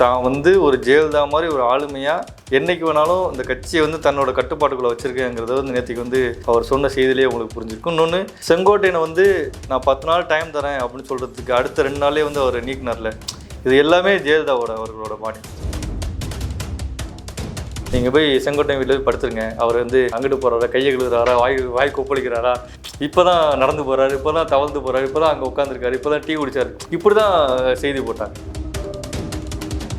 தான் வந்து ஒரு ஜெயலலிதா மாதிரி ஒரு ஆளுமையாக என்னைக்கு வேணாலும் இந்த கட்சியை வந்து தன்னோட கட்டுப்பாட்டுக்குள்ள வச்சிருக்கேங்கிறத வந்து நேற்றுக்கு வந்து அவர் சொன்ன செய்தியிலேயே உங்களுக்கு புரிஞ்சிருக்கும். இன்னொன்று செங்கோட்டையனை வந்து நான் பத்து நாள் டைம் தரேன் அப்படின்னு சொல்கிறதுக்கு அடுத்த ரெண்டு நாளே வந்து அவர் நீக்கினார்ல. இது எல்லாமே ஜெயலலிதாவோட அவர்களோட பாணி. நீங்கள் போய் செங்கோட்டையன் வீட்டில் போய் படுத்துருங்க. அவர் வந்து அங்கிட்டு போகிறாரா கையை கழுவுறாரா வாய் வாய் கொப்பளிக்கிறாரா? இப்போ தான் நடந்து போகிறாரு இப்போ தான் தவழ்ந்து போகிறாரு இப்போ தான் அங்கே உட்காந்துருக்காரு இப்போ தான் டீ குடிச்சார். இப்படி தான் செய்தி போட்டாங்க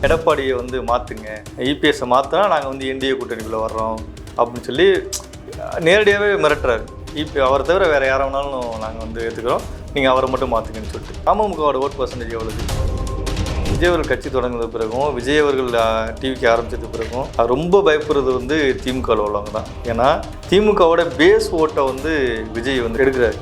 எடப்பாடியை வந்து மாற்றுங்க இபிஎஸ்ஸை மாற்றினா நாங்கள் வந்து என்டிஏ கூட்டணிக்குள்ளே வர்றோம் அப்படின்னு சொல்லி நேரடியாகவே மிரட்டுறாரு. இப்போ அவரை தவிர வேறு யாரை வேணாலும் நாங்கள் வந்து ஏற்றுக்கிறோம் நீங்கள் அவரை மட்டும் மாற்றுங்கன்னு சொல்லிட்டு. அமமுகவோட ஓட் பர்சன்டேஜ் எவ்வளவு? விஜய் அவர்கள் கட்சி தொடங்கின பிறகும் விஜய் அவர்கள் டிவிக்கு ஆரம்பித்தது பிறகும் அது ரொம்ப பயப்படுறது வந்து திமுக உள்ளவங்க தான். ஏன்னா திமுகவோட பேஸ் ஓட்டை வந்து விஜய் வந்து எடுக்கிறாரு.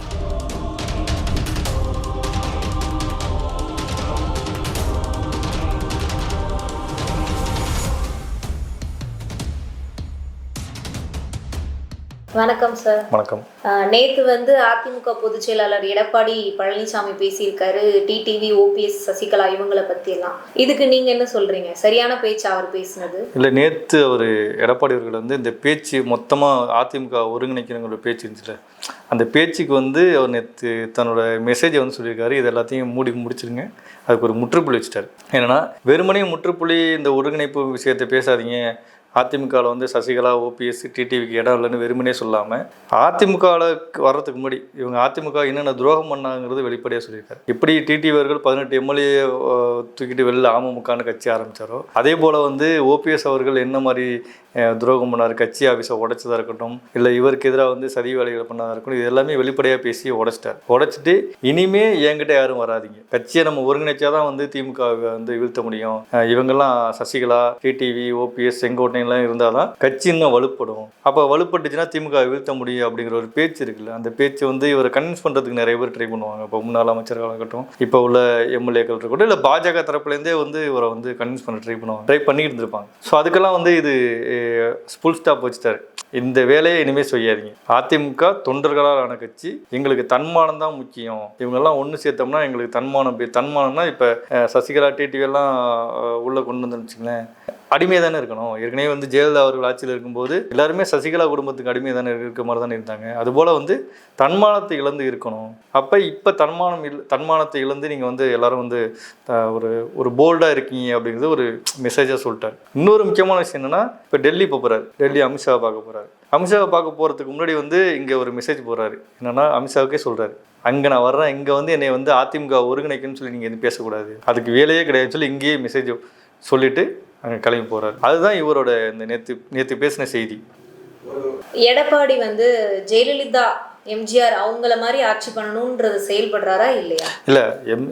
வணக்கம் சார் வணக்கம். நேத்து வந்து அதிமுக பொதுச் செயலாளர் எடப்பாடி பழனிசாமி பேசியிருக்காரு டிடிவி ஓபிஎஸ் சசிகலா இவங்கள பத்தி எல்லாம் இதுக்கு நீங்க என்ன சொல்றீங்க? சரியான பேச்சு அவர் பேசினது? இல்லை நேற்று அவர் எடப்பாடி அவர்கள் வந்து இந்த பேச்சு மொத்தமாக அதிமுக ஒருங்கிணைக்கணுங்கிற பேச்சு இருந்துச்சுல. அந்த பேச்சுக்கு வந்து அவர் நேற்று தன்னோட மெசேஜை வந்து சொல்லியிருக்காரு. இது எல்லாத்தையும் மூடி முடிச்சிருங்க. அதுக்கு ஒரு முற்றுப்புள்ளி வச்சுட்டார். என்னன்னா வெறுமனே முற்றுப்புள்ளி இந்த ஒருங்கிணைப்பு விஷயத்தை பேசாதீங்க. அதிமுகவில் வந்து சசிகலா ஓபிஎஸ் டிடிவிக்கு இடம் இல்லைன்னு வெறுமனே சொல்லாமல் அதிமுகவில் வர்றதுக்கு முன்னாடி இவங்க அதிமுக என்னென்ன துரோகம் பண்ணாங்கிறது வெளிப்படையாக சொல்லியிருக்காரு. எப்படி டிடிவி அவர்கள் பதினெட்டு எம்எல்ஏ தூக்கிட்டு வெளில அமமுகன்னு கட்சி ஆரம்பித்தாரோ அதே போல் வந்து ஓபிஎஸ் அவர்கள் என்ன மாதிரி துரோகம் பண்ணார்? கட்சி ஆஃபீஸை உடைச்சதா இருக்கட்டும் இல்லை இவருக்கு எதிராக வந்து சதி வேலைகளை பண்ணதாக இருக்கட்டும் இது எல்லாமே வெளிப்படையாக பேசி உடைச்சிட்டார். உடைச்சிட்டு இனிமே என்கிட்ட யாரும் வராதீங்க. கட்சியை நம்ம ஒருங்கிணைச்சா தான் வந்து திமுக வந்து வீழ்த்த முடியும். இவங்கெல்லாம் சசிகலா டிடிவி ஓபிஎஸ் எல்லாம் இருந்தால் தான் கட்சி இன்னும் வலுப்படும். அப்போ வலுப்பட்டுச்சுன்னா திமுக வீழ்த்த முடியும் அப்படிங்கிற ஒரு பேச்சு இருக்குல்ல. அந்த பேச்சு வந்து இவரை கன்வின்ஸ் பண்ணுறதுக்கு நிறைய பேர் ட்ரை பண்ணுவாங்க. இப்போ முன்னாள் அமைச்சர்களாக இருக்கட்டும் இப்போ உள்ள எம்எல்ஏக்கள் இருக்கட்டும் இல்லை பாஜக தரப்புலேருந்தே வந்து இவரை வந்து கன்வின்ஸ் பண்ண ட்ரை பண்ணுவாங்க. ட்ரை பண்ணிட்டு இருந்திருப்பாங்க. ஸோ அதுக்கெல்லாம் வந்து இது ஃபுல் ஸ்டாப் வச்சுட்டாரு. இந்த வேலையை இனிமேல் செய்யாதீங்க. அதிமுக தொண்டர்களால் ஆன கட்சி எங்களுக்கு தன்மானம் தான் முக்கியம். இவங்கெல்லாம் ஒன்று சேர்த்தோம்னா எங்களுக்கு தன்மானம் தன்மானம்னா இப்போ சசிகலா டிடிவி எல்லாம் உள்ளே கொண்டு வந்து வச்சுங்களேன் அடிமையாக தானே இருக்கணும். ஏற்கனவே வந்து ஜெயலலிதா அவர்கள் ஆட்சியில் இருக்கும்போது எல்லாருமே சசிகலா குடும்பத்துக்கு அடிமை தானே இருக்க மாதிரி தானே இருந்தாங்க. அதுபோல் வந்து தன்மானத்தை இழந்து இருக்கணும். அப்போ இப்போ தன்மானம் இல் தன்மானத்தை இழந்து நீங்கள் வந்து எல்லாரும் வந்து ஒரு ஒரு போல்டாக இருக்கீங்க அப்படிங்கிறது ஒரு மெசேஜாக சொல்லிட்டார். இன்னொரு முக்கியமான விஷயம் என்னன்னா இப்போ டெல்லி போக டெல்லி அமித்ஷாவை பார்க்க போகிறாரு அமித்ஷாவை பார்க்க போகிறதுக்கு முன்னாடி வந்து இங்கே ஒரு மெசேஜ் போடுறாரு. என்னென்னா அமித்ஷாவுக்கே சொல்கிறாரு அங்கே நான் வர்றேன். இங்கே வந்து என்னை வந்து அதிமுக ஒருங்கிணைக்குன்னு சொல்லி நீங்கள் எதுவும் பேசக்கூடாது. அதுக்கு வேலையே கிடையாது சொல்லி இங்கேயே மெசேஜ் சொல்லிவிட்டு அங்கே கிளம்பி போகிறாரு அதுதான் இவரோட இந்த நேற்று நேற்று பேசின செய்தி. எடப்பாடி வந்து ஜெயலலிதா எம்ஜிஆர் அவங்கள மாதிரி ஆட்சி பண்ணணும்ன்றது செயல்படுறாரா இல்லையா? இல்லை எம்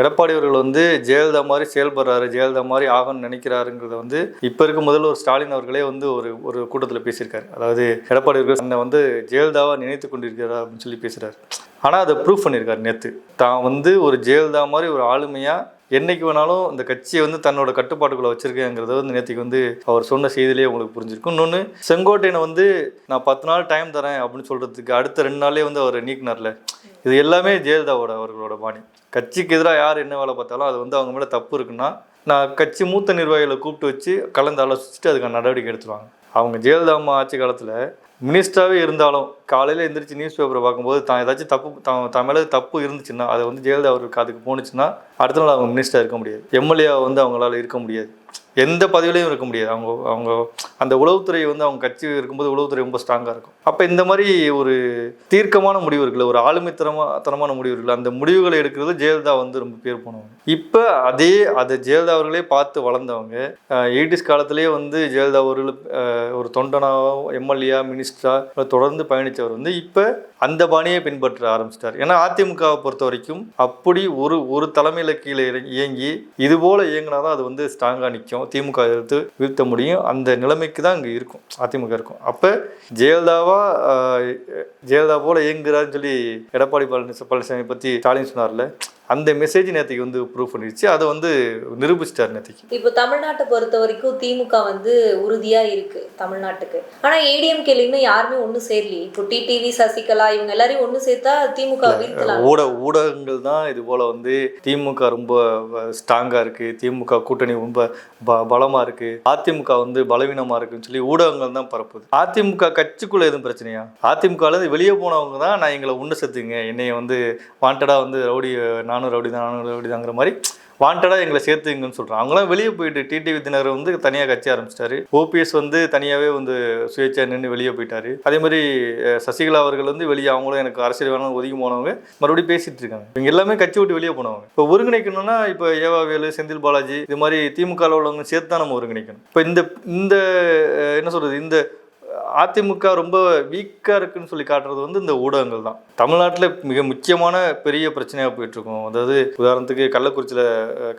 எடப்பாடி அவர்கள் வந்து ஜெயலலிதா மாதிரி செயல்படுறாரு ஜெயலலிதா மாதிரி ஆகணும்னு நினைக்கிறாருங்கிறத வந்து இப்போ இருக்க முதல்வர் ஸ்டாலின் அவர்களே வந்து ஒரு ஒரு கூட்டத்தில் பேசியிருக்காரு. அதாவது எடப்பாடி அவர்கள் தன்னை வந்து ஜெயலலிதாவா நினைத்து கொண்டிருக்கிறார் அப்படின்னு சொல்லி பேசுகிறார் ஆனால் அதை ப்ரூஃப் பண்ணியிருக்காரு நேற்று தான் வந்து ஒரு ஜெயலலிதா மாதிரி ஒரு ஆளுமையாக என்னைக்கு வேணாலும் இந்த கட்சியை வந்து தன்னோட கட்டுப்பாட்டுக்குள்ள வச்சிருக்கேங்கிறத வந்து நேற்றுக்கு வந்து அவர் சொன்ன செய்தியிலேயே உங்களுக்கு புரிஞ்சிருக்கும். இன்னொன்று செங்கோட்டையனை வந்து நான் பத்து நாள் டைம் தரேன் அப்படின்னு சொல்கிறதுக்கு அடுத்த ரெண்டு நாளே வந்து அவர் நீக்கினார்ல. இது எல்லாமே ஜெயலலிதாவோட அவர்களோட பாணி. கட்சிக்கு எதிராக யார் என்ன வேலை பார்த்தாலும் அது வந்து அவங்க மேலே தப்பு இருக்குன்னா நான் கட்சி மூத்த நிர்வாகிகளை கூப்பிட்டு வச்சு கலந்து ஆலோசிச்சுட்டு அதுக்கான நடவடிக்கை எடுத்துருவாங்க. அவங்க ஜெயலலிதா அம்மா ஆட்சி காலத்தில் மினிஸ்டராகவே இருந்தாலும் காலையில் எழுந்திரிச்சு நியூஸ் பேப்பரை பார்க்கும்போது தான் ஏதாச்சும் தப்பு தான் தான் மேலே தப்பு இருந்துச்சுன்னா அதை வந்து ஜெயலலிதா அவருக்கு அதுக்கு போணுச்சுன்னா அடுத்த நாள் அவங்க மினிஸ்டராக இருக்க முடியாது. எம்எல்ஏ வந்து அவங்களால இருக்க முடியாது. எந்த பதவியிலையும் இருக்க முடியாது. அவங்க அவங்க அந்த உளவுத்துறை வந்து அவங்க கட்சி இருக்கும்போது உளவுத்துறை ரொம்ப ஸ்ட்ராங்காக இருக்கும். அப்போ இந்த மாதிரி ஒரு தீர்க்கமான முடிவு இருக்குல்ல ஒரு ஆளுமைத்தனமா தனமான முடிவு இருக்குல்ல அந்த முடிவுகளை எடுக்கிறது ஜெயலலிதா வந்து ரொம்ப பேர் போனவங்க. இப்போ அதே அதை ஜெயலலிதா அவர்களே பார்த்து வளர்ந்தவங்க எயிட்டிஸ் காலத்திலேயே வந்து ஜெயலலிதா அவர்கள் ஒரு தொண்டனாவோ எம்எல்ஏ மினிஸ்டராக தொடர்ந்து பயணித்தவர் வந்து இப்போ அந்த பாணியை பின்பற்ற ஆரம்பிச்சிட்டார். ஏன்னா அதிமுகவை பொறுத்த வரைக்கும் அப்படி ஒரு ஒரு தலைமையில் கீழே இறங்கி- இயங்கி இது போல் இயங்கினாதான் அது வந்து ஸ்ட்ராங்காக நிற்கும் திமுக எதிர்த்து வீழ்த்த முடியும். அந்த நிலைமைக்கு தான் இங்கே இருக்கும். அதிமுக இருக்கும். அப்போ ஜெயலலிதாவா ஜெயலலிதா போல் இயங்குறாருன்னு சொல்லி எடப்பாடி பழனிசா பழனிசாமி பற்றி ஸ்டாலின் சொன்னார்ல அந்த மெசேஜ் நேற்றுக்கு வந்து ப்ரூவ் பண்ணிடுச்சு அதை வந்து நிரூபிச்சிட்டார் நேற்றுக்கு இப்போ தமிழ்நாட்டை பொறுத்த வரைக்கும் திமுக வந்து உறுதியா இருக்கு தமிழ்நாட்டுக்கு. ஆனா ஏடிஎம்கேல இன்னும் யாருமே ஒண்ணு சேரலையே. இப்போ டிடிவி சசிகலா இவங்க எல்லாரையும் ஒண்ணு சேர்த்தா திமுக ஊட ஊடகங்கள் தான் இது போல் வந்து திமுக ரொம்ப ஸ்ட்ராங்காக இருக்குது திமுக கூட்டணி ரொம்ப ப பலமாக இருக்குது அதிமுக வந்து பலவீனமாக இருக்குன்னு சொல்லி ஊடகங்கள் தான் பரப்புது. அதிமுக கட்சிக்குள்ளே எதுவும் பிரச்சனையா? அதிமுகலேருந்து வெளியே போனவங்க தான் நான் எங்களை உண்டு சேர்த்துங்க. என்னைய வந்து வாண்டடாக வந்து ரவுடி நானும் ரவுடி தான் நானும் ரவுடி தாங்கிற மாதிரி வாண்டடாக எங்களை சேர்த்துங்கன்னு சொல்கிறாங்க அவங்களாம் வெளியே போயிட்டு டிடிவி தினகர் வந்து தனியாக கட்சி ஆரம்பிச்சிட்டாரு. ஓபிஎஸ் வந்து தனியாகவே வந்து சுயேட்சா நின்று வெளியே போயிட்டாரு. அதே மாதிரி சசிகலா அவர்கள் வந்து வெளியே அவங்களும் எனக்கு அரசியல் வேணும் ஒதுக்கி போனவங்க மறுபடியும் பேசிட்டு இருக்காங்க. இவங்க எல்லாமே கட்சி விட்டு வெளியே போனவங்க. இப்போ ஒருங்கிணைக்கணும்னா இப்போ ஏவாவேலு செந்தில் பாலாஜி இது மாதிரி திமுக உள்ளவங்க சேர்த்து தான் நம்ம ஒருங்கிணைக்கணும். இப்போ இந்த இந்த என்ன சொல்கிறது இந்த அதிமுக ரொம்ப வீக்காக இருக்குன்னு சொல்லி காட்டுறது வந்து இந்த ஊடகங்கள் தான். தமிழ்நாட்டில் மிக முக்கியமான பெரிய பிரச்சனையாக போயிட்டுருக்கும். அதாவது உதாரணத்துக்கு கள்ளக்குறிச்சியில்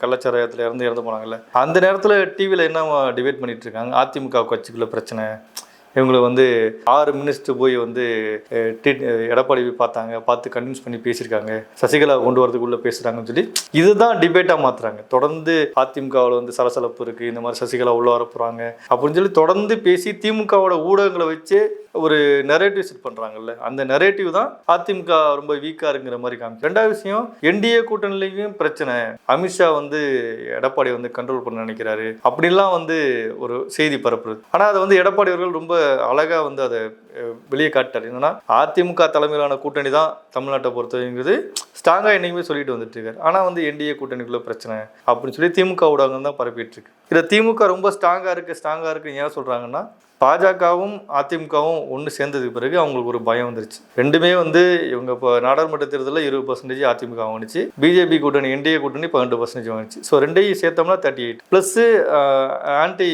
கள்ளச்சாராயத்தில் இறந்து இறந்து போனாங்கல்ல. அந்த நேரத்தில் டிவியில் என்ன டிபேட் பண்ணிகிட்டு இருக்காங்க அதிமுக கட்சிக்குள்ள பிரச்சனை. இவங்களை வந்து ஆறு மினிஸ்டர் போய் வந்து டி- எடப்பாடி போய் பார்த்தாங்க. பார்த்து கன்வின்ஸ் பண்ணி பேசியிருக்காங்க. சசிகலா கொண்டு வரதுக்குள்ளே பேசுகிறாங்கன்னு சொல்லி இதுதான் டிபேட்டாக மாற்றுறாங்க தொடர்ந்து அதிமுகவில் வந்து சலசலப்பு இருக்குது இந்த மாதிரி சசிகலா உள்ள வர போகிறாங்க அப்படின்னு சொல்லி தொடர்ந்து பேசி திமுகவோட ஊடகங்களை வச்சு ஒரு நெரேட்டிவ் செட் பண்ணுறாங்கல்ல அந்த நெரேட்டிவ் தான் அதிமுக ரொம்ப வீக்காக இருக்குங்கிற மாதிரி காமிச்சு ரெண்டாவது விஷயம் என்டிஏ கூட்டணிலையும் பிரச்சனை. அமித்ஷா வந்து எடப்பாடி வந்து கண்ட்ரோல் பண்ண நினைக்கிறாரு. அப்படிலாம் வந்து ஒரு செய்தி பரப்புறது. ஆனால் அதை வந்து எடப்பாடி அவர்கள் ரொம்ப அழகாக வந்து அதை வெளியே காட்டார் என்னன்னா அதிமுக தலைமையிலான கூட்டணி தான் தமிழ்நாட்டை பொறுத்தவரைங்கிறது ஸ்ட்ராங்காக என்னைக்குமே சொல்லிட்டு வந்துட்டு இருக்காரு. ஆனால் வந்து என்டிஏ கூட்டணிக்குள்ள பிரச்சனை அப்படின்னு சொல்லி திமுக ஊடகம் தான் பரப்பிட்டு இருக்கு. இதை திமுக ரொம்ப ஸ்ட்ராங்காக இருக்கு ஸ்ட்ராங்காக இருக்குன்னு ஏன் சொல்கிறாங்கன்னா பாஜகவும் அதிமுகவும் ஒன்று சேர்ந்ததுக்கு பிறகு அவங்களுக்கு ஒரு பயம் வந்துருச்சு. ரெண்டுமே வந்து இவங்க இப்போ நாடாளுமன்ற தேர்தலில் இருபது பர்சன்டேஜ் அதிமுக வாங்கிச்சு பிஜேபி கூட்டணி என்டிஏ கூட்டணி பன்னெண்டு பர்சன்டேஜ் வாங்கிச்சு ஸோ ரெண்டையும் சேர்த்தோம்னா thirty eight plus anti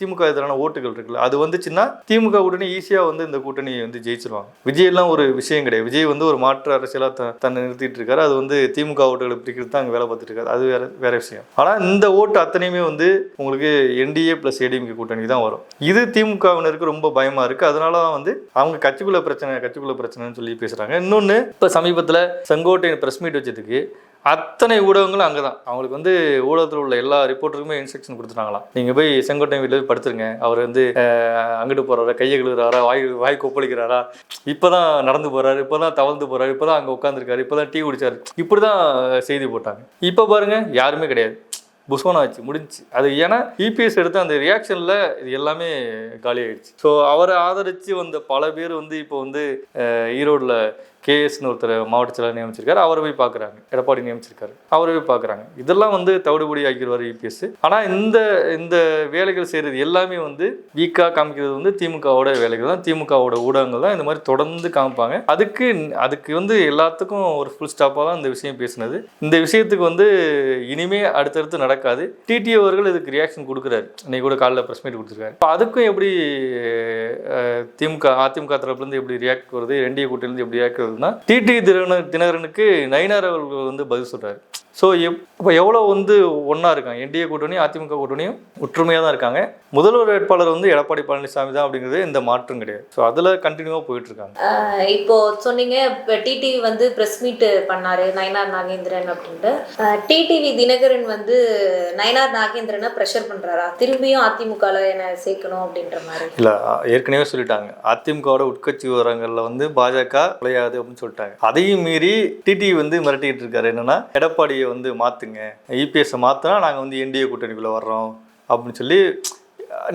DMK எதிரான ஓட்டுகள் இருக்குல்ல அது வந்துச்சுன்னா திமுக கூட்டணி ஈஸியாக வந்து இந்த கூட்டணி வந்து ஜெயிச்சிருவாங்க. விஜய் எல்லாம் ஒரு விஷயம் கிடையாது. விஜய் வந்து ஒரு மாற்று அரசியலாக த தன்னை நிறுத்திட்டு இருக்காரு. அது வந்து திமுக ஓட்டுகளை பிரிக்கிறது தான் அங்கே வேலை பார்த்துட்டு இருக்காரு. அது வேற வேற விஷயம். ஆனால் இந்த ஓட்டு அத்தனையுமே வந்து உங்களுக்கு என்டிஏ ப்ளஸ் ஏடிஎம்கே கூட்டணி தான் வரும். இது திமுகவினருக்கு ரொம்ப பயமா இருக்கு. அதனால தான் வந்து அவங்க கட்சிக்குள்ள பிரச்சனை கட்சிக்குள்ள பிரச்சனைன்னு சொல்லி பேசுறாங்க. இன்னொன்று இப்போ சமீபத்தில் செங்கோட்டையன் ப்ரெஸ் மீட் வச்சதுக்கு அத்தனை ஊடகங்களும் அங்கே தான் அவங்களுக்கு வந்து ஊடகத்தில் உள்ள எல்லா ரிப்போர்ட்டருக்குமே இன்ஸ்ட்ரக்ஷன் கொடுத்துட்டாங்களாம். நீங்கள் போய் செங்கோட்டை வீட்டில் போய் படுத்துருங்க. அவர் வந்து அங்கிட்டு போகிறாரா கையை கழுவுறாரா வாய் வாய் கொப்பளிக்கிறாரா? இப்போ தான் நடந்து போகிறாரு இப்போ தான் தவழ்ந்து போகிறாரு இப்போ தான் அங்கே உட்காந்துருக்காரு இப்போ தான் டீ குடிச்சாரு. இப்படி தான் செய்தி போட்டாங்க. இப்போ பாருங்க யாருமே கிடையாது. புஸ்வானா ஆச்சு முடிஞ்சு அது ஏன்னா இபிஎஸ் எடுத்த அந்த ரியாக்ஷனில் இது எல்லாமே காலி ஆயிடுச்சு ஸோ அவரை ஆதரித்து வந்த பல பேர் வந்து இப்போ வந்து ஈரோடில் கேஎஸ்னு ஒருத்தர் மாவட்ட செயலாளர் நியமிச்சிருக்காரு அவரை போய் பார்க்குறாங்க. எடப்பாடி நியமிச்சிருக்காரு. அவரை போய் பார்க்குறாங்க. இதெல்லாம் வந்து தவிடுபடி ஆக்கிடுவார் இபிஎஸ் ஆனால் இந்த இந்த வேலைகள் செய்கிறது எல்லாமே வந்து வீக்காக காமிக்கிறது வந்து திமுகவோட வேலைகள் தான். திமுகவோட ஊடகங்கள் தான் இந்த மாதிரி தொடர்ந்து காமிப்பாங்க. அதுக்கு அதுக்கு வந்து எல்லாத்துக்கும் ஒரு ஃபுல் ஸ்டாப்பாக தான் இந்த விஷயம் பேசினது. இந்த விஷயத்துக்கு வந்து இனிமே அடுத்தடுத்து நடக்காது. டிடி அவர்கள் இதுக்கு ரியாக்ஷன் கொடுக்குறாரு. இன்னைக்கு கூட காலைல ப்ரெஸ் மீட் கொடுத்துருக்காரு. இப்போ அதுக்கும் எப்படி திமுக அதிமுக தரப்புலேருந்து எப்படி ரியாக்ட் வருது ரெண்டிய கூட்டிலேருந்து எப்படி ரியாக்ட் அப்படின்னா டிடி தினகரனுக்கு நயினார் அவர்கள் வந்து பதில் சொல்றாரு. ஸோ எப் இப்போ எவ்வளோ வந்து ஒன்றா இருக்காங்க? என்டிஏ கூட்டணி அதிமுக கூட்டணியும் ஒற்றுமையாக தான் இருக்காங்க. முதல்வர் வேட்பாளர் வந்து எடப்பாடி பழனிசாமி தான் அப்படிங்கிறது எந்த மாற்றம் கிடையாது. ஸோ அதில் கண்டினியூவாக போயிட்டு இருக்காங்க. இப்போ சொன்னீங்க இப்போ டிடிவி வந்து பிரஸ் மீட் பண்ணாரு நயனார் நாகேந்திரன் அப்படின்ட்டு. டிடிவி தினகரன் வந்து நயனார் நாகேந்திரனை ப்ரெஷர் பண்றாரா? திரும்பியும் அதிமுகல என்ன சேர்க்கணும் அப்படின்ற மாதிரி. இல்லை ஏற்கனவே சொல்லிட்டாங்க. அதிமுகவோட உட்கட்சி விவரங்களில் வந்து பாஜக விளையாது அப்படின்னு சொல்லிட்டாங்க. அதையும் மீறி டிடி வந்து மிரட்டிக்கிட்டு இருக்காரு. என்னன்னா எடப்பாடியை வந்து மாற்றுங்க இபிஎஸ்ஸை மாற்றினா நாங்கள் வந்து என்டிஏ கூட்டணிக்குள்ளே வர்றோம் அப்படின்னு சொல்லி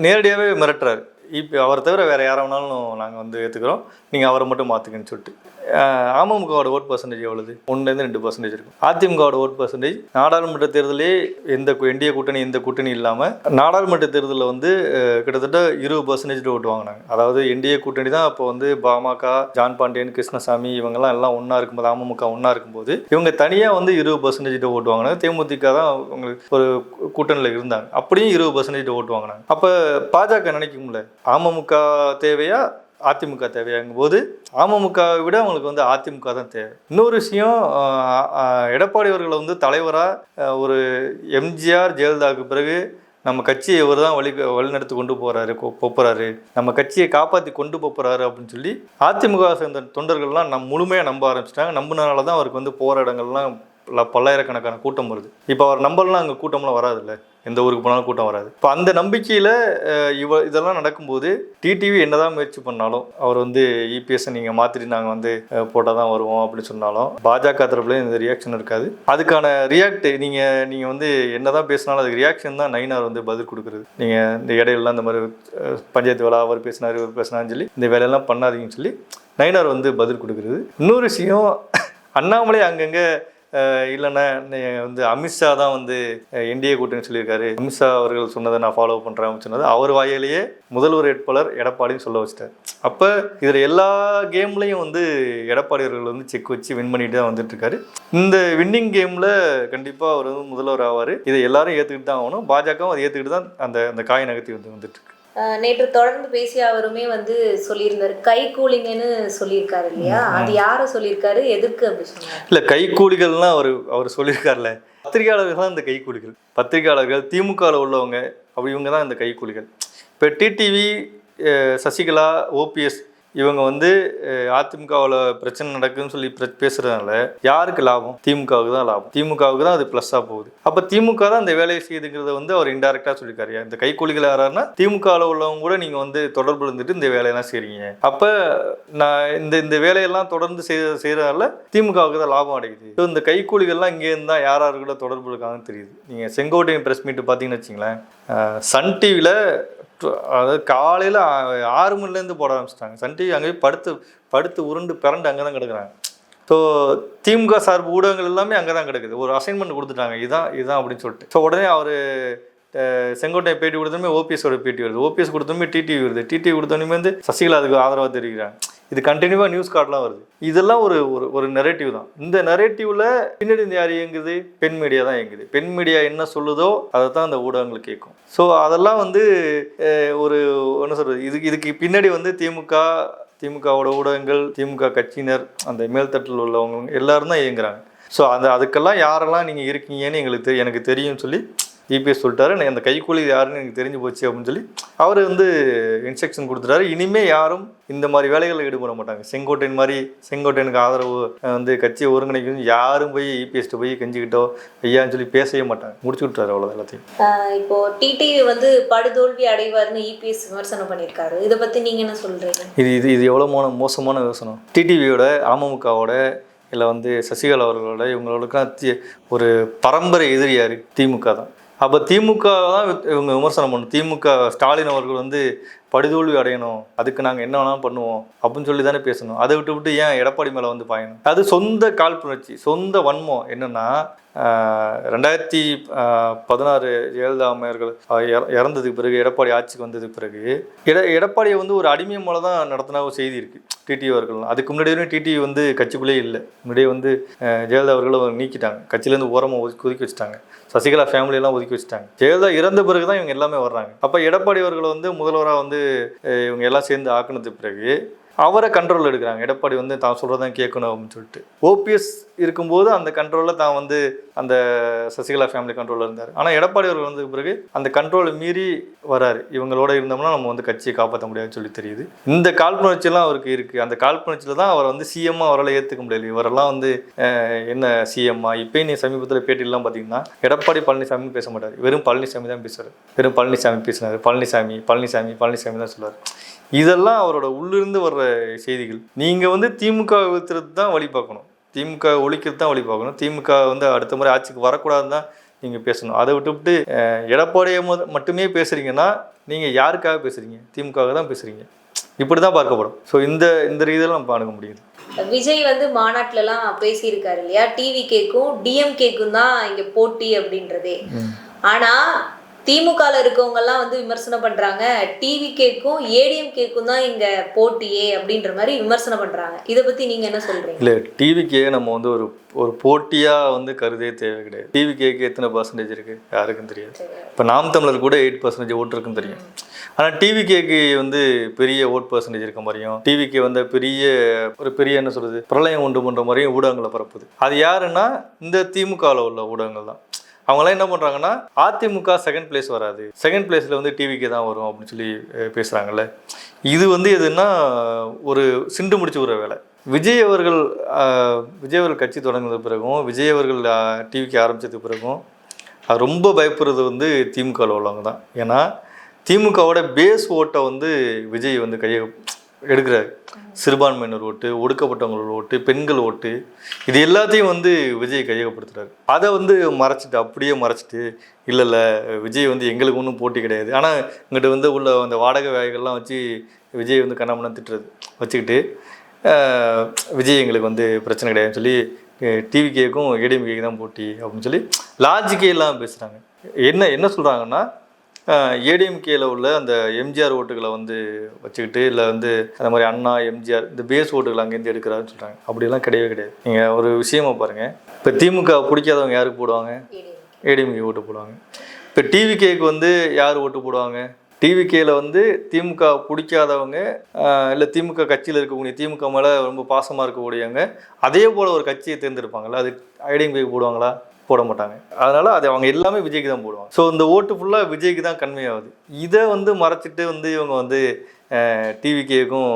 நேரடியாகவே மிரட்டுறாரு. இப்போ அவரை தவிர வேறு யாரை வேணாலும் நாங்கள் வந்து ஏற்றுக்கிறோம் நீங்கள் அவரை மட்டும் மாற்றுங்கன்னு சொல்லிட்டு. அமமுகவோட ஓட் பர்சன்டேஜ் எவ்வளவு? ஒன்றுலேருந்து ரெண்டு பர்சன்டேஜ் இருக்கும். அதிமுகவோட ஓட் பர்சன்டேஜ் நாடாளுமன்ற தேர்தலே எந்த கு- என்டிஏ கூட்டணி எந்த கூட்டணி இல்லாமல் நாடாளுமன்ற தேர்தலில் வந்து கிட்டத்தட்ட இருபது பர்சன்டேஜ் ஓட்டு வாங்கினாங்க. அதாவது என்டிஏ கூட்டணி தான் அப்போ வந்து பாமக ஜான் பாண்டியன் கிருஷ்ணசாமி இவங்கெல்லாம் எல்லாம் ஒன்றா இருக்கும்போது அமமுக ஒன்றா இருக்கும்போது இவங்க தனியாக வந்து இருபது பர்சன்டேஜ் ஓட்டு வாங்கினாங்க. தேமுதிக தான் அவங்களுக்கு ஒரு கூட்டணியில் இருந்தாங்க. அப்படியும் இருபது பர்சன்டேஜ் ஓட்டு வாங்கினாங்க. அப்போ பாஜக நினைக்கும்ல? அமமுக தேவையா? அதிமுக தேவையாங்கும் போது அமமுகவை விட அவங்களுக்கு வந்து அதிமுக தான் தேவை. இன்னொரு விஷயம் எடப்பாடி அவர்களை வந்து தலைவராக ஒரு எம்ஜிஆர் ஜெயலலிதாவுக்கு பிறகு நம்ம கட்சியை இவர் தான் வழி வழிநடத்தி கொண்டு போகிறாரு போகிறாரு நம்ம கட்சியை காப்பாற்றி கொண்டு போகிறாரு அப்படின்னு சொல்லி அதிமுக சேர்ந்த தொண்டர்கள்லாம் நம் முழுமையாக நம்ப ஆரம்பிச்சிட்டாங்க. நம்பினால தான் அவருக்கு வந்து போகிற இடங்கள்லாம் பல்லாயிரக்கணக்கான கூட்டம் வருது. இப்போ அவர் நம்பலாம் அங்கே கூட்டம்லாம் வராதுல்ல? எந்த ஊருக்கு போனாலும் கூட்டம் வராது. இப்போ அந்த நம்பிக்கையில் இவ இதெல்லாம் நடக்கும்போது டிடிவி என்னதான் முயற்சி பண்ணாலும் அவர் வந்து இபிஎஸ்ஸை நீங்கள் மாற்றிட்டு நாங்கள் வந்து போட்டால் தான் வருவோம் அப்படின்னு சொன்னாலும் பாஜக தரப்புல இந்த ரியாக்ஷன் இருக்காது. அதுக்கான ரியாக்ட் நீங்கள் நீங்கள் வந்து என்னதான் பேசினாலும் அதுக்கு ரியாக்ஷன் தான் நைனார் வந்து பதில் கொடுக்குறது. நீங்கள் இந்த இடையிலலாம் இந்த மாதிரி பஞ்சாயத்து வேலை அவர் பேசினார் இவர் பேசினான்னு சொல்லி இந்த வேலையெல்லாம் பண்ணாதீங்கன்னு சொல்லி நைனார் வந்து பதில் கொடுக்குறது. இன்னொரு விஷயம் அண்ணாமலை அங்கங்கே இல்லைன்னா வந்து அமித்ஷா தான் வந்து என்டிஏ கூட்டணி சொல்லியிருக்காரு. அமித்ஷா அவர்கள் சொன்னதை நான் ஃபாலோ பண்ணுறேன் சொன்னது அவர் வாயிலேயே முதல்வர் வேட்பாளர் எடப்பாடின்னு சொல்ல வச்சிட்டார் அப்போ இதில் எல்லா கேம்லையும் வந்து எடப்பாடி அவர்கள் வந்து செக் வச்சு வின் பண்ணிட்டு தான் வந்துட்டு இந்த வின்னிங் கேமில் கண்டிப்பாக அவர் வந்து முதல்வர் ஆவார். இதை எல்லாரும் ஏற்றுக்கிட்டு தான் ஆகணும். பாஜகவும் அதை ஏற்றுக்கிட்டு தான் அந்த அந்த காய் நகர்த்தி வந்து வந்துட்டுருக்கு நேற்று தொடர்ந்து பேசிய அவருமே வந்து சொல்லியிருந்தாரு. கை கூலிங்கன்னு சொல்லியிருக்காரு இல்லையா? அது யாரை சொல்லியிருக்காரு? எதுக்கு அப்படி சொன்னாரு? இல்லை கைக்கூலிகள்லாம் அவர் அவர் சொல்லியிருக்கார்ல. பத்திரிகையாளர்கள் தான் இந்த கைக்கூலிகள் பத்திரிகையாளர்கள் திமுகவில் உள்ளவங்க அப்படி இவங்க தான் இந்த கைக்கூலிகள் இப்போ டிடிவி சசிகலா ஓபிஎஸ் இவங்க வந்து அதிமுகவில் பிரச்சனை நடக்குதுன்னு சொல்லி பேசுறதுனால யாருக்கு லாபம்? திமுகவுக்கு தான் லாபம். திமுகவுக்கு தான் அது ப்ளஸ்ஸாக போகுது. அப்போ திமுக தான் இந்த வேலையை செய்யுதுங்கிறத வந்து அவர் இன்டெரக்டாக சொல்லியிருக்காரு. இந்த கைக்கூலிகள் யாராருன்னா திமுகவில் உள்ளவங்க கூட நீங்கள் வந்து தொடர்பு இருந்துட்டு இந்த வேலையெல்லாம் செய்கிறீங்க அப்போ நான் இந்த இந்த வேலையெல்லாம் தொடர்ந்து செய்ய செய்கிறதால திமுகவுக்கு தான் லாபம் அடையுது. ஸோ இந்த கைக்கூலிகள்லாம் இங்கே இருந்தால் யார் யார் கூட தொடர்பு இருக்காங்கன்னு தெரியுது. நீங்கள் செங்கோட்டையன் ப்ரெஸ் மீட்டு பார்த்தீங்கன்னு வச்சிங்களேன் சன் டிவியில் அதாவது காலையில் ஆறு மணிலேருந்து போட ஆரம்பிச்சிட்டாங்க. சன் டிவி அங்கேயே படுத்து படுத்து உருண்டு பிறண்டு அங்கே தான் கிடக்குறாங்க. ஸோ திமுக சார்பு ஊடகங்கள் எல்லாமே அங்கே தான் கிடக்குது. ஒரு அசைன்மெண்ட் கொடுத்துட்டாங்க. இதுதான் இதுதான் அப்படின்னு சொல்லிட்டு. ஸோ உடனே அவர் செங்கோட்டை பேட்டி கொடுத்தோமே ஓபிஎஸோட பேட்டி வருது. ஓபிஎஸ் கொடுத்தோமே டிடிவி வருது. டிடிவி கொடுத்தோமே வந்து சசிகலா அதுக்கு ஆதரவாக தெரிவிக்கிறாங்க. இது கண்டினியூவாக நியூஸ் கார்டெலாம் வருது. இதெல்லாம் ஒரு ஒரு ஒரு நெரேட்டிவ் தான். இந்த நெரேட்டிவில் பின்னாடி இந்த யார் இயங்குது? பெண் மீடியா தான் இயங்குது. பெண் மீடியா என்ன சொல்லுதோ அதை தான் அந்த ஊடகங்கள் கேட்கும். ஸோ அதெல்லாம் வந்து ஒரு என்ன சொல்கிறது இதுக்கு இதுக்கு பின்னாடி வந்து திமுக திமுகவோட ஊடகங்கள் திமுக கட்சியினர் அந்த மேல்தட்டில் உள்ளவங்க எல்லாரும் தான் இயங்குறாங்க. ஸோ அந்த அதுக்கெல்லாம் யாரெல்லாம் நீங்கள் இருக்கீங்கன்னு எங்களுக்கு தெ எனக்கு தெரியும்னு சொல்லி இபிஎஸ் சொல்லிட்டாரு. எனக்கு அந்த கைக்கூலி யாருன்னு எனக்கு தெரிஞ்சு போச்சு அப்படின்னு சொல்லி அவர் வந்து இன்ஸ்ட்ரக்ஷன் கொடுத்துட்டாரு. இனிமேல் யாரும் இந்த மாதிரி வேலைகளில் ஈடுபட மாட்டாங்க. செங்கோட்டையன் மாதிரி செங்கோட்டையனுக்கு ஆதரவு வந்து கட்சியை ஒருங்கிணைக்கணும் யாரும் போய் இபிஎஸ்ட்டு போய் கெஞ்சிக்கிட்டோ ஐயான்னு சொல்லி பேசவே மாட்டாங்க. முடிச்சு விட்டாரு அவ்வளோ எல்லாத்தையும். இப்போ டிடிவி வந்து படுதோல்வி அடைவார்னு இபிஎஸ் விமர்சனம் பண்ணியிருக்காரு. இதை பத்தி நீங்க என்ன சொல்றீங்க? இது இது இது எவ்வளோ மோன மோசமான யோசனம் டிடிவியோட அமமுகவோட இல்லை வந்து சசிகலா அவர்களோட இவங்களோடலாம் தி- ஒரு பரம்பரை எதிரி யாரு? திமுக தான். அப்போ திமுக தான் இவங்க விமர்சனம் பண்ணணும். திமுக ஸ்டாலின் அவர்கள் வந்து படுதோல்வி அடையணும். அதுக்கு நாங்கள் என்ன வேணாலும் பண்ணுவோம் அப்படின்னு சொல்லி தானே பேசணும். அதை விட்டு விட்டு ஏன் எடப்பாடி மேலே வந்து பாயணும்? அது சொந்த காழ்ப்புணர்ச்சி சொந்த வன்மம் என்னன்னா ரெண்டாயிரத்தி பதினாறு ஜெயலலிதா அம்மையார்கள் இறந்ததுக்கு பிறகு எடப்பாடி ஆட்சிக்கு வந்ததுக்கு பிறகு எட எடப்பாடியை வந்து ஒரு அடிமை மூலம் தான் நடத்தின ஒரு செய்தி இருக்குது டிடி அவர்கள். அதுக்கு முன்னாடி வரையும் டிடி வந்து கட்சிக்குள்ளேயே இல்லை. முன்னாடியே வந்து ஜெயலலிதா அவர்களை அவங்க நீக்கிட்டாங்க. கட்சியிலேருந்து ஓரமாக ஒதுக்கி ஒதுக்கி வச்சுட்டாங்க. சசிகலா ஃபேமிலியெல்லாம் ஒதுக்கி வச்சுட்டாங்க. ஜெயலலிதா இறந்த பிறகு தான் இவங்க எல்லாமே வர்றாங்க. அப்போ எடப்பாடி அவர்களை வந்து முதல்வராக வந்து இவங்க எல்லாம் சேர்ந்து ஆக்குனதுக்கு பிறகு அவரை கண்ட்ரோல் எடுக்கிறாங்க. எடப்பாடி வந்து தான் சொல்கிறதான் கேட்கணும் அப்படின்னு சொல்லிட்டு. ஓபிஎஸ் இருக்கும்போது அந்த கண்ட்ரோலில் தான் வந்து அந்த சசிகலா ஃபேமிலி கண்ட்ரோலில் இருந்தார். ஆனால் எடப்பாடி அவர்கள் வந்த பிறகு அந்த கண்ட்ரோலை மீறி வராரு. இவங்களோட இருந்தோம்னா நம்ம வந்து கட்சியை காப்பாற்ற முடியாதுன்னு சொல்லி தெரியுது. இந்த காழ்ப்புணர்ச்சியெல்லாம் அவருக்கு இருக்குது அந்த காழ்ப்புணர்ச்சியில் தான் அவரை வந்து சிஎம்மா அவரால் ஏற்றுக்க முடியல. இவரெல்லாம் வந்து என்ன சிஎம்மா இப்போயும் நீ சமீபத்தில் பேட்டிலாம் பார்த்தீங்கன்னா எடப்பாடி பழனிசாமி பேச மாட்டார். வெறும் பழனிசாமி தான் பேசுகிறார் வெறும் பழனிசாமி பேசினார். பழனிசாமி பழனிசாமி பழனிசாமி தான் சொல்லுவார். இதெல்லாம் அவரோட உள்ளிருந்து வர்ற செய்திகள். நீங்கள் வந்து திமுக விழுத்துறது தான் வழி பார்க்கணும். திமுக ஒழிக்கிறது தான் வழி பார்க்கணும். திமுக வந்து அடுத்த முறை ஆட்சிக்கு வரக்கூடாதுன்னு தான் நீங்கள் பேசணும். அதை விட்டுவிட்டு எடப்பாடியை மட்டுமே பேசுகிறீங்கன்னா நீங்கள் யாருக்காக பேசுகிறீங்க திமுகவுக்கு தான் பேசுகிறீங்க இப்படி தான் பார்க்கப்படும் ஸோ இந்த இந்த ரீதியில் நம்ம அணுக முடியுது. விஜய் வந்து மாநாட்டுலலாம் பேசியிருக்காரு இல்லையா? டிவி கேக்கும் டிஎம்கேக்கும் தான் இங்க போட்டி அப்படின்றதே. ஆனா திமுகவில் இருக்கவங்கெல்லாம் வந்து விமர்சனம் பண்ணுறாங்க டிவி கேக்கும் ஏடிஎம் கேக்கும் தான் இங்கே போட்டியே அப்படின்ற மாதிரி விமர்சனம் பண்ணுறாங்க இதை பற்றி நீங்கள் என்ன சொல்கிறீங்க இல்லை டிவிக்கே நம்ம வந்து ஒரு ஒரு போட்டியாக வந்து கருதே தேவை கிடையாது. டிவிக்கேக்கு எத்தனை பர்சன்டேஜ் இருக்குது யாருக்கும் தெரியாது. இப்போ நாம் தமிழர் கூட எயிட் பர்சன்டேஜ் ஓட்டு இருக்குன்னு தெரியும் ஆனால் டிவிகேக்கு வந்து பெரிய ஓட் பர்சன்டேஜ் இருக்க மாதிரியும் டிவிக்கு வந்து பெரிய ஒரு பெரிய என்ன சொல்கிறது பிரளயம் உண்டு பண்ணுற மாதிரியும் ஊடகங்களை பரப்புது. அது யாருன்னா இந்த திமுகவில் உள்ள ஊடகங்கள் தான் அவங்களாம் என்ன பண்ணுறாங்கன்னா அதிமுக செகண்ட் பிளேஸ் வராது. செகண்ட் பிளேஸில் வந்து டிவிக்கு தான் வரும் அப்படின்னு சொல்லி பேசுகிறாங்கல்ல இது வந்து எதுன்னா ஒரு சிண்டு முடிச்சு விடுற வேலை. விஜய் அவர்கள் விஜய் அவர்கள் கட்சி தொடங்கின பிறகும் விஜய் அவர்கள் டிவிக்கு ஆரம்பிச்சதுக்கு பிறகும் அது ரொம்ப பயப்படுறது வந்து திமுகவில் உள்ளவங்க தான். ஏன்னா திமுகவோட பேஸ் ஓட்டை வந்து விஜய் வந்து கையை எடுக்கிறாரு சிறுபான்மையினர் ஓட்டு ஒடுக்கப்பட்டவங்களோட ஓட்டு பெண்கள் ஓட்டு இது எல்லாத்தையும் வந்து விஜய் கையகப்படுத்துறாரு. அதை வந்து மறைச்சிட்டு அப்படியே மறைச்சிட்டு இல்லை இல்லை விஜய் வந்து எங்களுக்கு ஒன்றும் போட்டி கிடையாது. ஆனால் இங்கிட்ட வந்து உள்ள அந்த வாடகை வேலைகள்லாம் வச்சு விஜய் வந்து கண்ணாமண்ணா திட்டுறது வச்சுக்கிட்டு விஜய் எங்களுக்கு வந்து பிரச்சனை கிடையாதுன்னு சொல்லி டிவிகேக்கும் ஏடிஎம்கேக்கு தான் போட்டி அப்படின்னு சொல்லி லாஜிக்கே இல்லாமல் பேசுகிறாங்க என்ன என்ன சொல்கிறாங்கன்னா ஏடிஎம்கேல உள்ள அந்த எம்ஜிஆர் ஓட்டுகளை வந்து வச்சுக்கிட்டு இல்லை வந்து அந்த மாதிரி அண்ணா எம்ஜிஆர் இந்த பேஸ் ஓட்டுகள் அங்கேருந்து எடுக்கிறாருன்னு சொல்கிறாங்க அப்படிலாம் கிடையவே கிடையாது. நீங்கள் ஒரு விஷயமா பாருங்கள் இப்போ திமுக பிடிக்காதவங்க யாருக்கு போடுவாங்க? ஏடிஎம்கே ஓட்டு போடுவாங்க. இப்போ டிவிகேக்கு வந்து யார் ஓட்டு போடுவாங்க? டிவிகேல வந்து திமுக பிடிக்காதவங்க இல்லை திமுக கட்சியில் இருக்கக்கூடிய திமுக மேலே ரொம்ப பாசமாக இருக்கக்கூடியவங்க அதே போல் ஒரு கட்சியை தேர்ந்தெடுப்பாங்கல்ல அது ஐடிஎம்கேக்கு போடுவாங்களா? போட மாட்டாங்க. அதனால அது அவங்க எல்லாமே விஜய்க்கு தான் போடுவாங்க. ஸோ இந்த ஓட்டு ஃபுல்லாக விஜய்க்கு தான் கன்வே ஆகுது இதை வந்து மறைச்சிட்டு வந்து இவங்க வந்து டிவிகேக்கும்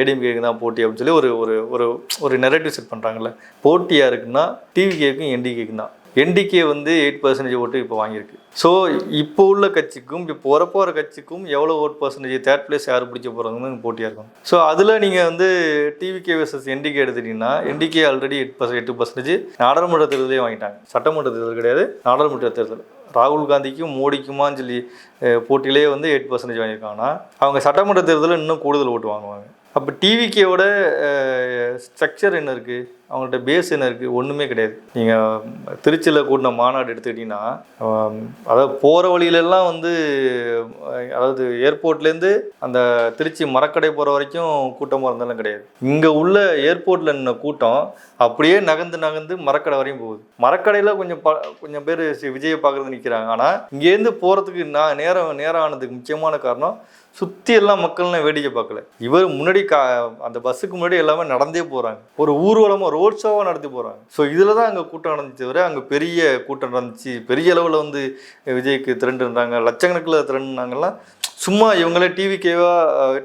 ஏடிஎம்கேக்கும் தான் போட்டி அப்படின்னு சொல்லி ஒரு ஒரு ஒரு ஒரு நெரட்டிவ் செட் பண்ணுறாங்கல்ல போட்டியாக இருக்குன்னா டிவிகேக்கும் என்டிகேக்கும் தான். என்டிகே வந்து எயிட் பர்சன்டேஜ் ஓட்டு இப்போ வாங்கியிருக்கு. ஸோ இப்போ உள்ள கட்சிக்கும் இப்போ வரப்போகிற கட்சிக்கும் எவ்வளோ ஓட் பர்சன்டேஜ் தேர்ட் பிளேஸ் யார் பிடிக்க போகிறாங்கன்னு போட்டியாக இருக்கும். ஸோ அதில் நீங்கள் வந்து டிவிகே வர்சஸ் என்டிகே எடுத்துட்டீங்கன்னா என்டிகே ஆல்ரெடி எட் பர்சன்ட் எட்டு பர்சன்டேஜ் நாடாளுமன்ற தேர்தலே வாங்கிட்டாங்க. சட்டமன்ற தேர்தல் கிடையாது நாடாளுமன்ற தேர்தல். ராகுல் காந்திக்கும் மோடிக்குமான்னு சொல்லி போட்டியிலே வந்து எயிட் பர்சன்டேஜ் வாங்கியிருக்காங்கன்னா அவங்க சட்டமன்ற தேர்தலில் இன்னும் கூடுதல் ஓட்டு வாங்குவாங்க. அப்போ டிவிகேவோட ஸ்ட்ரக்சர் என்ன இருக்குது அவங்கள்ட்ட பேஸ் என்ன இருக்குது ஒன்றுமே கிடையாது. நீங்கள் திருச்சியில் கூட்டின மாநாடு எடுத்துக்கிட்டிங்கன்னா அதாவது போகிற வழியிலெல்லாம் வந்து அதாவது ஏர்போர்ட்லேருந்து அந்த திருச்சி மரக்கடை போகிற வரைக்கும் கூட்டமாக இருந்தாலும் கிடையாது. இங்கே உள்ள ஏர்போர்ட்டில் நின்ன கூட்டம் அப்படியே நகர்ந்து நகர்ந்து மரக்கடை வரையும் போகுது. மரக்கடையில் கொஞ்சம் ப கொஞ்சம் பேர் விஜயை பார்க்குறது நிற்கிறாங்க ஆனால் இங்கேருந்து போகிறதுக்கு நான் நேரம் நேரம் ஆனதுக்கு முக்கியமான காரணம் சுற்றி எல்லாம் மக்கள்லாம் வேடிக்கை பார்க்கல. இவர் முன்னாடி கா அந்த பஸ்ஸுக்கு முன்னாடி எல்லாமே நடந்தே போகிறாங்க ஒரு ஊர்வலமாக ரோட் ஷோவாக நடத்தி போகிறாங்க ஸோ இதில் தான் அங்கே கூட்டம் நடந்துச்சு தவிர அங்கே பெரிய கூட்டம் நடந்துச்சு. பெரிய அளவில் வந்து விஜய்க்கு திரண்டுன்றாங்க லட்சக்கணக்கில் திரண்டுனாங்கலாம் சும்மா இவங்களே டிவிகேவா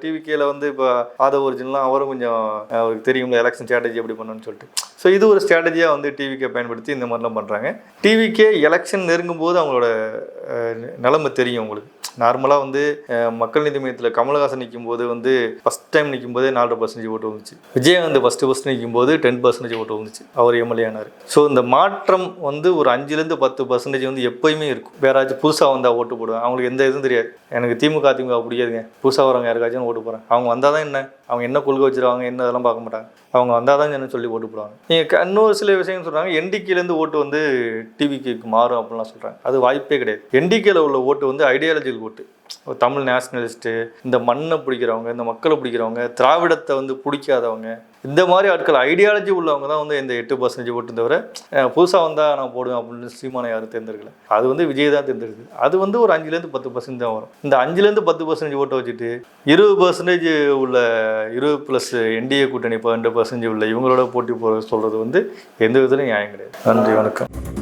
டிவிகேல வந்து இப்போ ஆதவ ஒரிஜினலாம் அவரும் கொஞ்சம் அவருக்கு தெரியும்ல எலெக்ஷன் ஸ்ட்ராட்டஜி எப்படி பண்ணணும்னு சொல்லிட்டு. ஸோ இது ஒரு ஸ்ட்ராட்டஜியாக வந்து டிவிக்கே பயன்படுத்தி இந்த மாதிரிலாம் பண்ணுறாங்க டிவிக்கே எலெக்ஷன் நெருங்கும் போது அவங்களோட நிலைமை தெரியும் உங்களுக்கு. நார்மலாக வந்து மக்கள் நீதி மையத்தில் கமலஹாசன் நிற்கும் போது வந்து ஃபஸ்ட் டைம் நிற்கும் போதே நாலரை பர்சன்டேஜ் ஓட்டு வந்துச்சு. விஜயகாந்த் ஃபஸ்ட்டு ஃபஸ்ட் நிற்கும் போது டென் பர்சன்டேஜ் ஓட்டு வந்துச்சு. அவர் எம்எல்ஏ ஆனார். ஸோ இந்த மாற்றம் வந்து ஒரு அஞ்சுலேருந்து பத்து பர்சன்டேஜ் வந்து எப்போயுமே இருக்கும். வேறாச்சும் புதுசாக வந்தால் ஓட்டு போடுவேன். அவங்களுக்கு எந்த இதுவும் தெரியாது. எனக்கு திமுக அதிமுக பிடிக்காதுங்க. புதுசாக வரவங்க யாருக்காச்சும் ஓட்டு போகிறேன் அவங்க வந்தால் தான் என்ன? அவங்க என்ன கொள்கை வச்சிருவாங்க? என்ன இதெல்லாம் பார்க்க மாட்டாங்க. அவங்க வந்தால் தான் என்ன சொல்லி ஓட்டு போடுவாங்க. நீங்கள் இன்னொரு சில விஷயம் சொல்கிறாங்க என்டிகேலேருந்து ஓட்டு வந்து டிவிக்கு மாறும் அப்படிலாம் சொல்கிறாங்க அது வாய்ப்பே கிடையாது. என்டிகேல உள்ள ஓட்டு வந்து ஐடியாலஜிக்கல் ஓட்டு. ஒரு தமிழ் நேஷனலிஸ்ட்டு இந்த மண்ணை பிடிக்கிறவங்க இந்த மக்களை பிடிக்கிறவங்க திராவிடத்தை வந்து பிடிக்காதவங்க இந்த மாதிரி ஆட்கள் ஐடியாலஜி உள்ளவங்க தான் வந்து இந்த எட்டு பர்சன்டேஜ் ஓட்டு தவிர புதுசாக வந்தால் நான் போடுவேன் அப்படின்னு சீமானை யாரும் தேர்ந்தெடுக்கல. அது வந்து விஜய் தான் தேர்ந்தெடுக்குது. அது வந்து ஒரு அஞ்சுலேருந்து பத்து பர்சன்ட் தான் வரும். இந்த அஞ்சுலேருந்து பத்து பர்சன்டேஜ் ஓட்டை வச்சுட்டு இருபது பர்சன்டேஜ் உள்ள இருபது ப்ளஸ் என்டிஏ கூட்டணி பன்னெண்டு பர்சன்டேஜ் உள்ள இவங்களோட போட்டி போகிற சொல்கிறது வந்து எந்த விதத்துலையும் நியாயம் கிடையாது. நன்றி வணக்கம்.